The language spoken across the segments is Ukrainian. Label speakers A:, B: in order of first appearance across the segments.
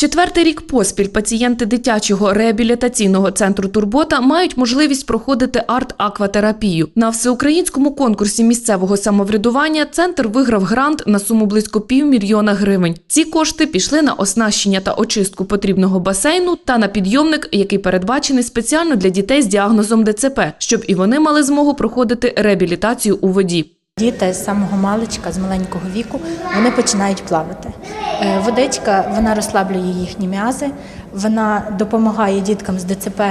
A: Четвертий рік поспіль пацієнти дитячого реабілітаційного центру Турбота мають можливість проходити арт-акватерапію. На всеукраїнському конкурсі місцевого самоврядування центр виграв грант на суму близько півмільйона гривень. Ці кошти пішли на оснащення та очистку потрібного басейну та на підйомник, який передбачений спеціально для дітей з діагнозом ДЦП, щоб і вони мали змогу проходити реабілітацію у воді.
B: Діти з самого маличка, з маленького віку, вони починають плавати. Е, Водичка вона розслаблює їхні м'язи, вона допомагає діткам з ДЦП.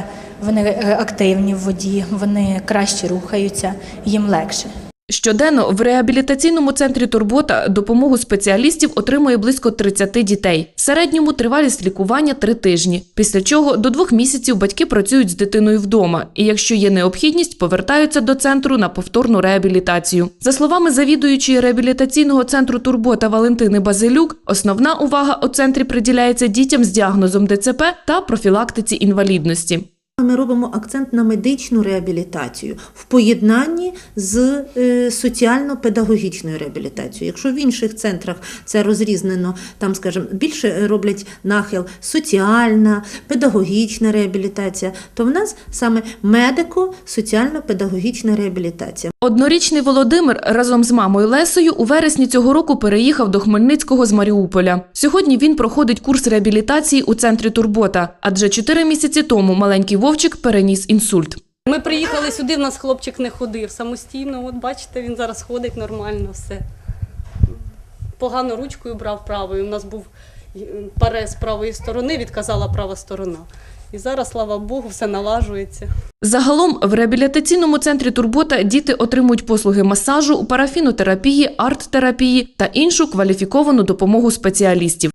B: Вони е, активні в воді, вони краще рухаються, їм легше.
A: Щоденно в реабілітаційному центрі Турбота допомогу спеціалістів отримує близько 30 дітей. В середньому тривалість лікування три тижні. Після чого до двох місяців батьки працюють з дитиною вдома, і якщо є необхідність, повертаються до центру на повторну реабілітацію. За словами завідуючої реабілітаційного центру Турбота Валентини Базилюк, основна увага у центрі приділяється дітям з діагнозом ДЦП та профілактиці інвалідності.
C: Ми робимо акцент на медичну реабілітацію в поєднанні з е, соціально-педагогічною реабілітацією. Якщо в інших центрах це розрізнено, там, скажімо, більше роблять нахил соціальна, педагогічна реабілітація, то в нас саме медико-соціально-педагогічна реабілітація.
A: Однорічний Володимир разом з мамою Лесою у вересні цього року переїхав до Хмельницького з Маріуполя. Сьогодні він проходить курс реабілітації у центрі Турбота, адже чотири місяці тому маленький Вовчик переніс інсульт.
D: Ми приїхали сюди, в нас хлопчик не ходив самостійно. От бачите, він зараз ходить нормально, все. Погано ручкою брав правою. У нас був е, паре з правої сторони, відказала права сторона. І зараз, слава Богу, все налажується.
A: Загалом в реабілітаційному центрі Турбота діти отримують послуги масажу, парафінотерапії, арт-терапії та іншу кваліфіковану допомогу спеціалістів.